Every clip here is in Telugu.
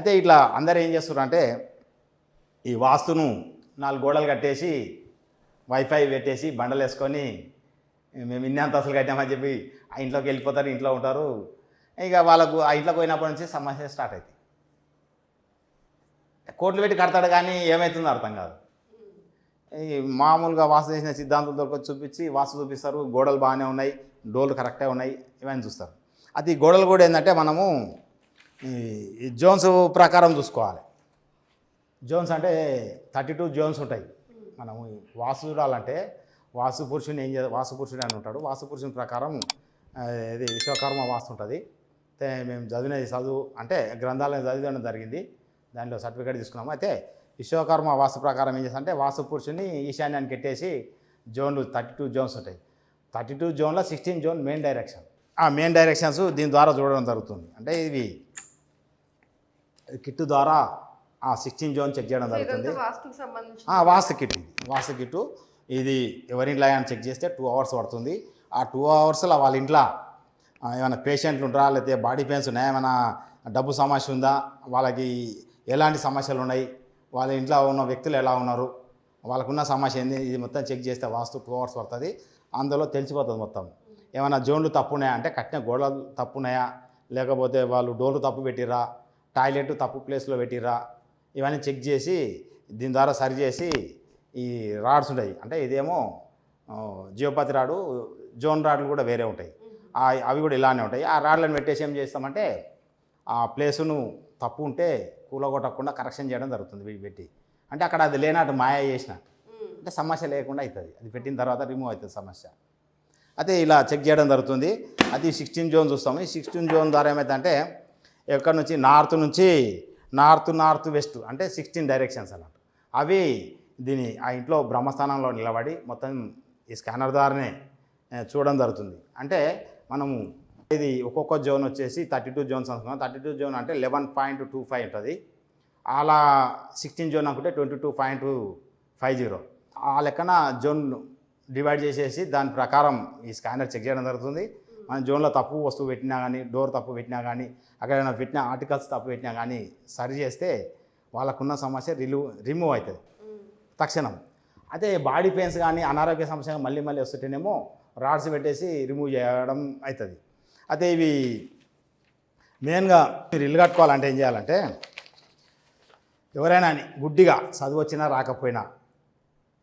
అయితే ఇట్లా అందరు ఏం చేస్తున్నారు అంటే ఈ వాస్తును నాలుగు గోడలు కట్టేసి వైఫై పెట్టేసి బండలు వేసుకొని మేము ఇన్ని అంతస్తులు కట్టామని చెప్పి ఆ ఇంట్లోకి వెళ్ళిపోతారు ఇంట్లో ఉంటారు. ఇక వాళ్ళకు ఆ ఇంట్లోకి పోయినప్పటి నుంచి సమస్య స్టార్ట్ అవుతుంది కోట్లు పెట్టి కడతాడు కానీ ఏమవుతుందో అర్థం కాదు. మామూలుగా వాస్తు చేసిన సిద్ధాంతం వచ్చి చూపించి వాస్తు చూపిస్తారు గోడలు బాగానే ఉన్నాయి డోర్లు కరెక్టే ఉన్నాయి ఇవన్నీ చూస్తారు. అది గోడలు కూడా ఏంటంటే మనము ఈ జోన్స్ ప్రకారం చూసుకోవాలి. జోన్స్ అంటే థర్టీ టూ జోన్స్ ఉంటాయి. మనము వాసు చూడాలంటే వాసు పురుషుని ఏం చేస్తా వాసు పురుషుడు అని ఉంటాడు. వాసు పురుషుని ప్రకారం ఇది విశ్వకర్మ వాస్తు ఉంటుంది. మేము చదివినది చదువు అంటే గ్రంథాలను చదివడం జరిగింది. దాంట్లో సర్టిఫికేట్ తీసుకున్నాము. అయితే విశ్వకర్మ వాస్తు ప్రకారం ఏం చేస్తారంటే వాస్తు పురుషుని ఈశాన్యానికి పెట్టేసి జోన్లు థర్టీ టూ జోన్స్ ఉంటాయి. థర్టీ టూ జోన్లో సిక్స్టీన్ జోన్ మెయిన్ డైరెక్షన్. ఆ మెయిన్ డైరెక్షన్స్ దీని ద్వారా చూడడం జరుగుతుంది. అంటే ఇవి కిట్ ద్వారా ఆ సిక్స్టీన్ జోన్ చెక్ చేయడం జరుగుతుంది. వాస్తు కిట్ ఇది. వాస్తు కిట్టు. ఇది ఎవరింట్లో అని చెక్ చేస్తే టూ అవర్స్ పడుతుంది. ఆ టూ అవర్స్లో వాళ్ళ ఇంట్లో ఏమైనా పేషెంట్లు ఉంటారా లేకపోతే బాడీ పెయిన్స్ ఉన్నాయా ఏమైనా డబ్బు సమస్య ఉందా వాళ్ళకి ఎలాంటి సమస్యలు ఉన్నాయి వాళ్ళ ఇంట్లో ఉన్న వ్యక్తులు ఎలా ఉన్నారు వాళ్ళకున్న సమస్య ఏంది ఇది మొత్తం చెక్ చేస్తే వాస్తు టూ అవర్స్ పడుతుంది. అందులో తెలిసిపోతుంది మొత్తం. ఏమైనా జోన్లు తప్పు ఉన్నాయా అంటే కట్టిన గోడలు తప్పు ఉన్నాయా లేకపోతే వాళ్ళు డోర్లు తప్పు పెట్టిరా టాయిలెట్ తప్పు ప్లేస్లో పెట్టిరా ఇవన్నీ చెక్ చేసి దీని ద్వారా సరి చేసి ఈ రాడ్స్ ఉంటాయి. అంటే ఇదేమో జియోపతి రాడు జోన్ రాడ్లు కూడా వేరే ఉంటాయి. అవి కూడా ఇలానే ఉంటాయి. ఆ రాడ్లను పెట్టేసి ఏం చేస్తామంటే ఆ ప్లేసును తప్పు ఉంటే కూలగొట్టకుండా కరెక్షన్ చేయడం జరుగుతుంది వీటి పెట్టి. అంటే అక్కడ అది లేనట్టు మాయ చేసిన. అంటే సమస్య లేకుండా అవుతుంది. అది పెట్టిన తర్వాత రిమూవ్ అవుతుంది సమస్య. అయితే ఇలా చెక్ చేయడం జరుగుతుంది. అది సిక్స్టీన్ జోన్ చూస్తాము. ఈ సిక్స్టీన్ జోన్ ద్వారా ఏమైందంటే ఎక్కడి నుంచి? నార్త్ నుంచి. నార్త్ నార్త్ వెస్ట్ అంటే సిక్స్టీన్ డైరెక్షన్స్ అన్నట్టు. అవి దీని ఆ ఇంట్లో బ్రహ్మస్థానంలో నిలబడి మొత్తం ఈ స్కానర్ ద్వారానే చూడడం జరుగుతుంది. అంటే మనము ఇది ఒక్కొక్క జోన్ వచ్చేసి థర్టీ టూ జోన్స్ అనుకున్నాం. థర్టీ టూ జోన్ అంటే లెవెన్ పాయింట్ టూ ఫైవ్ ఉంటుంది. అలా సిక్స్టీన్ జోన్ అనుకుంటే twenty two point five zero. ఆ లెక్కన జోన్ డివైడ్ చేసేసి దాని ప్రకారం ఈ స్కానర్ చెక్ చేయడం జరుగుతుంది. మన జోన్లో తప్పు వస్తువు పెట్టినా కానీ డోర్ తప్పు పెట్టినా కానీ అక్కడ ఏమైనా పెట్టిన ఆర్టికల్స్ తప్పు పెట్టినా కానీ సరి చేస్తే వాళ్ళకున్న సమస్య రిలీవ్ రిమూవ్ అవుతుంది. తక్షణం అయితే బాడీ పెయిన్స్ కానీ అనారోగ్య సమస్య మళ్ళీ మళ్ళీ వస్తుంటేనేమో రాడ్స్ పెట్టేసి రిమూవ్ చేయడం అవుతుంది అయితే ఇవి మెయిన్గా మీరు ఇల్లు కట్టుకోవాలంటే ఏం చేయాలంటే ఎవరైనా గుడ్డిగా చదువు వచ్చినా రాకపోయినా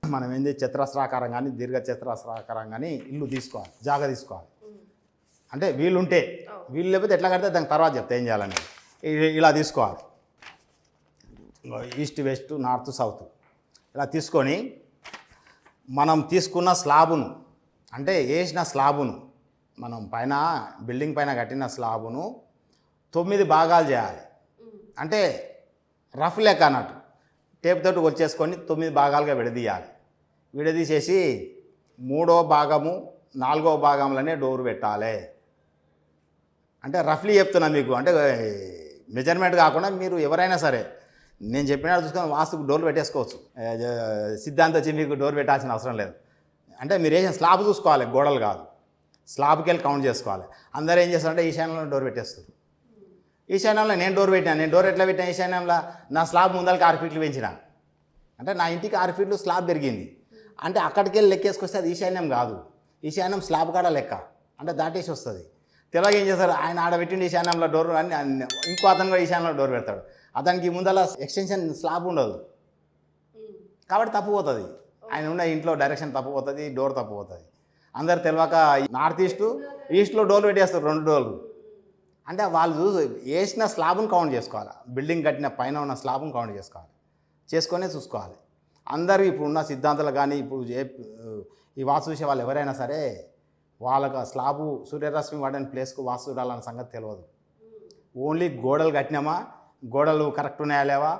మనం ఏంది చతురస్రాకారం కానీ దీర్ఘ చతురస్రాకారం కానీ ఇల్లు తీసుకోవాలి జాగా తీసుకోవాలి. అంటే వీలుంటే వీలు లేకపోతే ఎట్లా కడితే దానికి తర్వాత చెప్తా ఏం చేయాలని. ఇలా తీసుకోవాలి. East west north south. ఇలా తీసుకొని మనం తీసుకున్న స్లాబును అంటే వేసిన స్లాబును మనం పైన బిల్డింగ్ పైన కట్టిన స్లాబును తొమ్మిది భాగాలు చేయాలి. అంటే రఫ్ లెక్క అన్నట్టు. టేప్ తోటి వచ్చేసుకొని తొమ్మిది భాగాలుగా విడదీయాలి. విడదీసేసి మూడో భాగము నాలుగో భాగంలోనే డోర్ పెట్టాలి. అంటే రఫ్లీ చెప్తున్నా మీకు. అంటే మెజర్మెంట్ కాకుండా మీరు ఎవరైనా సరే నేను చెప్పినట్టు చూసుకొని వాస్తుకు డోర్ పెట్టేసుకోవచ్చు. ఏ, సిద్ధాంతం వచ్చి మీకు డోర్ పెట్టాల్సిన అవసరం లేదు. అంటే మీరు వేసిన స్లాబ్ చూసుకోవాలి గోడలు కాదు. స్లాబ్కి వెళ్ళి కౌంట్ చేసుకోవాలి. అందరూ ఏం చేస్తారంటే ఈశాన్యంలో డోర్ పెట్టేస్తారు. ఈశాన్యంలో నేను డోర్ పెట్టినా నేను డోర్ ఎట్లా పెట్టాను ఈశాన్యంలో నా స్లాబ్ ముందలకి ఆరు ఫీట్లు పెంచిన. అంటే నా ఇంటికి ఆరు ఫీట్లు స్లాబ్ పెరిగింది. అంటే అక్కడికి వెళ్ళి లెక్కేసుకొస్తే అది ఈశాన్యం కాదు. ఈశాన్యం స్లాబ్ కాడ లెక్క. అంటే దాటేసి వస్తుంది. తెలగా ఏం చేస్తారు ఆయన ఆడబెట్టిండి ఈశాన్యంలో డోర్ అని ఇంకో అతను కూడా ఈశాన్యంలో డోర్ పెడతాడు. అతనికి ముందల ఎక్స్టెన్షన్ స్లాబ్ ఉండదు. కాబట్టి కాబట్టి తప్పిపోతుంది. ఆయన ఉన్న ఇంట్లో డైరెక్షన్ తప్పిపోతుంది డోర్ తప్పిపోతుంది. అందరు తెలియక నార్త్ ఈస్ట్ ఈస్ట్లో డోర్ పెట్టేస్తారు రెండు డోర్లు. అంటే వాళ్ళు చూసి వేసిన స్లాబ్ను కౌంట్ చేసుకోవాలి. బిల్డింగ్ కట్టిన పైన ఉన్న స్లాబ్ను కౌంట్ చేసుకోవాలి. చేసుకొనే చూసుకోవాలి. అందరూ ఇప్పుడున్న సిద్ధాంతాలు కానీ ఇప్పుడు ఏ- ఈ వాసు చూసే వాళ్ళు ఎవరైనా సరే వాళ్ళకు స్లాబు సూర్యరశ్మి వాడని ప్లేస్కు వాస్తు చూడాలన్న సంగతి తెలియదు ఓన్లీ గోడలు కట్టినామా? గోడలు కరెక్ట్ ఉన్నాయా లేవా?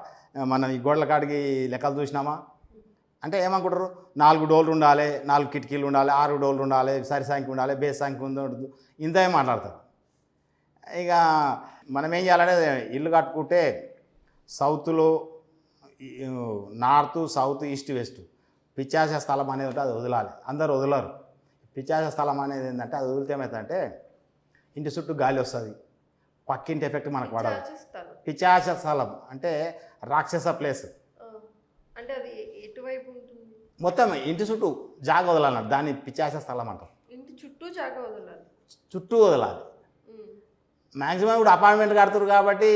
మనం ఈ గోడల కాడికి లెక్కలు చూసినామా? అంటే ఏమనుకుంటారు? నాలుగు డోర్లు ఉండాలి నాలుగు కిటికీలు ఉండాలి ఆరు డోర్లు ఉండాలి సరి సంఖ్య ఉండాలి బేస్ సంఖ్య ఉండదు ఇంత ఏం మాట్లాడతారు? ఇక మనం ఏం చేయాలంటే ఇల్లు కట్టుకుంటే సౌత్లో నార్త్ సౌత్ ఈస్ట్ వెస్ట్ పిచ్చాసే స్థలం అనేది ఉంటే అది వదలాలి. అందరు వదలరు. పిచ్చాస స్థలం అనేది ఏంటంటే అది వదిలితే ఏమవుతుందంటే ఇంటి చుట్టూ గాలి వస్తుంది. పక్కింటి ఎఫెక్ట్ మనకు పడదు. పిచాచ స్థలం. అంటే రాక్షస ప్లేస్. అంటే అది ఎటువైపు ఉంటుంది? మొత్తం ఇంటి చుట్టూ జాగ వదలన్నారు దాన్ని పిచాచ స్థలం అంటారు. ఇంటి చుట్టూ జాగా వదలాలి. చుట్టూ వదలాలి. మ్యాక్సిమం ఇప్పుడు అపార్ట్మెంట్ కడుతురు కాబట్టి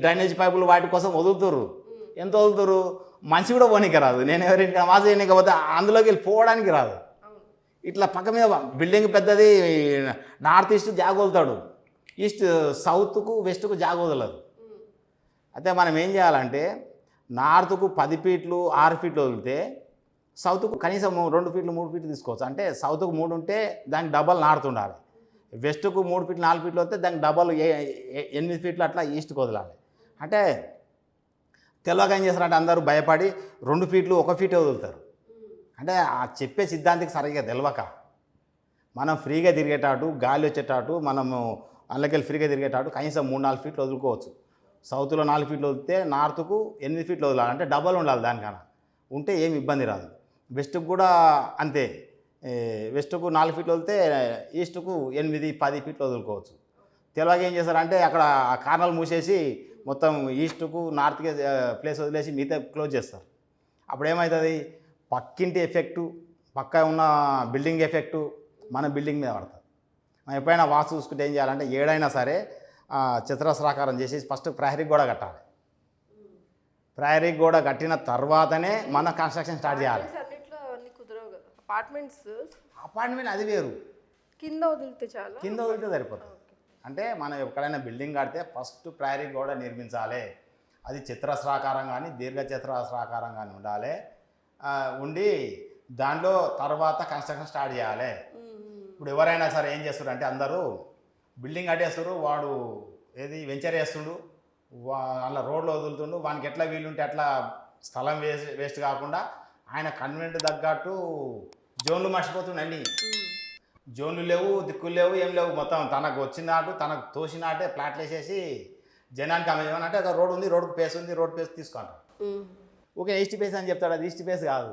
డ్రైనేజ్ పైపులు వాటి కోసం వదులుతురు. ఎంత వదులుతురు? మనిషి కూడా పోనీకి రాదు. నేను ఎవరికి నమాజ్ చేయనీకి పోతే అందులోకి వెళ్ళి పోవడానికి రాదు. ఇట్లా పక్క మీద బిల్డింగ్ పెద్దది నార్త్ ఈస్ట్ జాగోలుతాడు. ఈస్ట్ సౌత్కు వెస్ట్కు జాగ వదలదు అయితే మనం ఏం చేయాలంటే నార్త్కు పది ఫీట్లు ఆరు ఫీట్లు వదిలితే సౌత్కు కనీసం రెండు ఫీట్లు మూడు ఫీట్లు తీసుకోవచ్చు. అంటే సౌత్కు మూడు ఉంటే దానికి డబల్ నార్త్ ఉండాలి. వెస్ట్కు మూడు ఫీట్లు నాలుగు ఫీట్లు వస్తే దానికి డబల్ ఏ- ఎనిమిది ఫీట్లు అట్లా ఈస్ట్కి వదలాలి. అంటే తెలియక ఏం చేస్తారంటే అందరూ భయపడి రెండు ఫీట్లు ఒక ఫీటే వదులుతారు. అంటే ఆ చెప్పే సిద్ధాంతికి సరిగ్గా తెలియక మనం ఫ్రీగా తిరిగేటాటు గాలి వచ్చేటాటు మనము అందులోకెళ్ళి ఫ్రీగా తిరిగేటాటు కనీసం మూడు నాలుగు ఫీట్లు వదులుకోవచ్చు. సౌత్లో నాలుగు ఫీట్లు వదిలితే నార్త్కు ఎనిమిది ఫీట్లు వదలాలి. అంటే డబల్ ఉండాలి దానికన్నా. ఉంటే ఏమి ఇబ్బంది రాదు. వెస్ట్కు కూడా అంతే. వెస్ట్కు నాలుగు ఫీట్లు వదిలితే ఈస్ట్కు ఎనిమిది పది ఫీట్లు వదులుకోవచ్చు. తెలియక ఏం చేస్తారంటే అక్కడ ఆ కార్నర్లు మూసేసి మొత్తం ఈస్ట్కు నార్త్కి ప్లేస్ వదిలేసి మిగతా క్లోజ్ చేస్తారు. అప్పుడు ఏమవుతుంది పక్కింటి ఎఫెక్టు పక్క ఉన్న బిల్డింగ్ ఎఫెక్టు మన బిల్డింగ్ మీద పడుతుంది మనం ఎప్పుడైనా వాస్తు చూసుకుంటే ఏం చేయాలంటే ఏడైనా సరే చతురస్రాకారం చేసి ఫస్ట్ ప్రహరీ గోడ కట్టాలి. ప్రహరీ గోడ కట్టిన తర్వాతనే మన కన్స్ట్రక్షన్ స్టార్ట్ చేయాలి. అపార్ట్మెంట్స్ అపార్ట్మెంట్ అది వేరు. కింద వదిలితే చాలా. కింద వదిలితే సరిపోతుంది. అంటే మనం ఎక్కడైనా బిల్డింగ్ కడితే ఫస్ట్ ప్రహరీ గోడ నిర్మించాలి. అది చతురస్రాకారం కానీ దీర్ఘ చతురస్రాకారం కానీ ఉండాలి. ఉండి దాంట్లో తర్వాత కన్స్ట్రక్షన్ స్టార్ట్ చేయాలి. ఇప్పుడు ఎవరైనా సరే ఏం చేస్తారు అంటే అందరూ బిల్డింగ్ కట్టేస్తారు వాడు ఏది వెంచర్ వేస్తుండు వా అలా రోడ్లో వదులుతుండు వానికి ఎట్లా వీలుంటే అట్లా స్థలం వేస్ట్ వేస్ట్ కాకుండా ఆయన కన్వెంట్ తగ్గట్టు జోన్లు మర్చిపోతుండు అన్నీ. జోన్లు లేవు దిక్కులు లేవు ఏం లేవు. మొత్తం తనకు వచ్చినాటు తనకు తోసినాటే ప్లాట్లు వేసేసి జనానికి అమ్మేమని అంటే రోడ్ ఉంది రోడ్కు పేస్ ఉంది రోడ్ పేస్ తీసుకుంటారు ఓకే ఈస్ట్ పేస్ అని చెప్తాడు అది ఈస్ట్ పేస్ కాదు.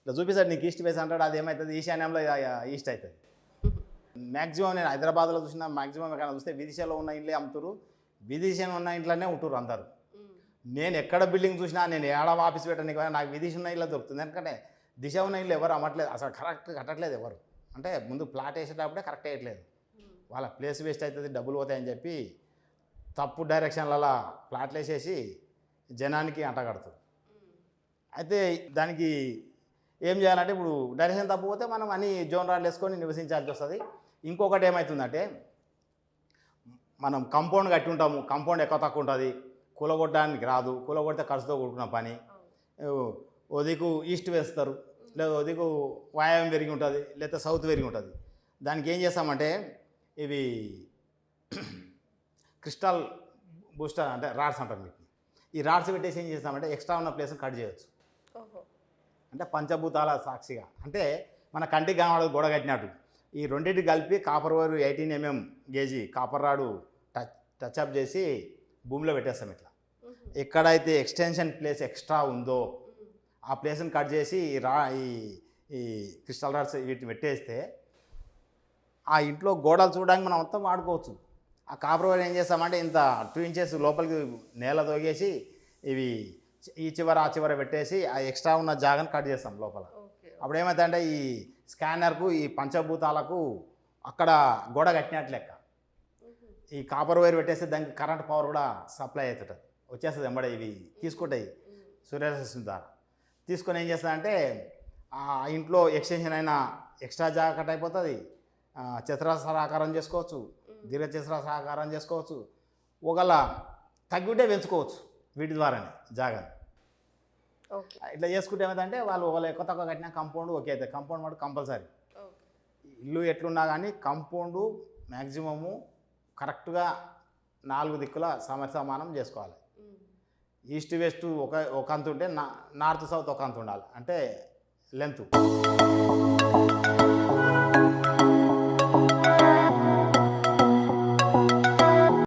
ఇట్లా చూపిస్తాడు నీకు ఈస్ట్ పేస్ అంటాడు అది ఏమవుతుంది ఈశాన్యంలో ఈస్ట్ అవుతుంది. మ్యాక్సిమం నేను హైదరాబాద్లో చూసిన మ్యాక్సిమం ఎక్కడ చూస్తే విదిశలో ఉన్న ఇళ్ళే అమ్ముతారు విదిశలో ఉన్న ఇంట్లోనే ఉంటారు అందరు. నేను ఎక్కడ బిల్డింగ్ చూసినా నేను ఏడ ఆఫీస్ పెట్టడానికి నాకు విదిశ ఉన్న ఇల్లు దొరుకుతుంది. ఎందుకంటే దిశ ఉన్న ఇల్లు ఎవరు అమ్మట్లేదు అసలు కరెక్ట్ కట్టట్లేదు ఎవరు. అంటే ముందు ప్లాట్ వేసేటప్పుడే కరెక్ట్ వేయట్లేదు. వాళ్ళ ప్లేస్ వేస్ట్ అవుతుంది డబ్బులు పోతాయని చెప్పి తప్పు డైరెక్షన్లలో ప్లాట్లు వేసేసి జనానికి అంటగడుతుంది అయితే దానికి ఏం చేయాలంటే ఇప్పుడు డైరెక్షన్ తప్పు పోతే మనం అన్ని జోన్ రాడ్లు వేసుకొని నివసించాల్సి వస్తుంది. ఇంకొకటి ఏమవుతుందంటే మనం కంపౌండ్ కట్టి ఉంటాము. కంపౌండ్ ఎక్కువ తక్కువ ఉంటుంది. కూలగొట్టడానికి రాదు. కూలగొడితే ఖర్చుతో కూడుకున్న పని. ఓ దిక్కు ఈస్ట్ వేస్తారు. లేదా ఓ దిక్కు వాయాయం పెరిగి ఉంటుంది. లేదా సౌత్ పెరిగి ఉంటుంది. దానికి ఏం చేస్తామంటే ఇవి క్రిస్టల్ బూస్టర్ అంటే రాడ్స్ అంటారు మీకు. ఈ రాడ్స్ పెట్టేసి ఏం చేస్తామంటే ఎక్స్ట్రా ఉన్న ప్లేస్ని కట్ చేయొచ్చు. అంటే పంచభూతాల సాక్షిగా. అంటే మన కంటికి కనబడదు గోడ కట్టినట్టు ఈ రెండింటి కలిపి copper wire eighteen MM గేజీ copper rod touch touch up చేసి భూమిలో పెట్టేస్తాం ఇట్లా. ఎక్కడైతే ఎక్స్టెన్షన్ ప్లేస్ ఎక్స్ట్రా ఉందో ఆ ప్లేస్ని కట్ చేసి ఈ రా ఈ ఈ క్రిస్టల్ రాడ్స్ వీటిని పెట్టేస్తే ఆ ఇంట్లో గోడలు చూడడానికి మనం మొత్తం వాడుకోవచ్చు. ఆ కాపర్ వైర్ ఏం చేస్తామంటే ఇంత టూ ఇంచెస్ లోపలికి నేల తోగేసి ఇవి ఈ చివర ఆ చివర పెట్టేసి ఆ ఎక్స్ట్రా ఉన్న జాగాను కట్ చేస్తాం లోపల. అప్పుడు ఏమవుతుందంటే ఈ స్కానర్కు ఈ పంచభూతాలకు అక్కడ గోడ కట్టినట్టు లెక్క. ఈ కాపర్ వైర్ పెట్టేస్తే దానికి కరెంట్ పవర్ కూడా సప్లై అవుతుంటుంది వచ్చేస్తుంది వెంబడే ఇవి తీసుకుంటాయి సూర్యరశ్మి ద్వారా. తీసుకొని ఏం చేస్తుందంటే ఆ ఇంట్లో ఎక్స్టెన్షన్ అయిన ఎక్స్ట్రా జాగా కట్ అయిపోతుంది. ఆ, చతురస్రాకారం చేసుకోవచ్చు దీర్ఘ చతురస్రాకారం చేసుకోవచ్చు. ఒకవేళ తగ్గుంటే పెంచుకోవచ్చు. వీటి ద్వారానే జాగా ఓకే. ఇట్లా చేసుకుంటే ఏమైందంటే వాళ్ళు ఒకవేళ ఎక్కువ తక్కువ కట్టిన కంపౌండ్ ఓకే అవుతుంది. కంపౌండ్ మటు కంపల్సరీ ఇల్లు ఎట్లున్నా కానీ కంపౌండు మ్యాక్సిమము కరెక్ట్గా నాలుగు దిక్కుల సమసమానం చేసుకోవాలి. ఈస్ట్ వెస్ట్ ఒక ఒక అంత ఉంటే నార్త్ సౌత్ ఒక అంత ఉండాలి. అంటే లెంత్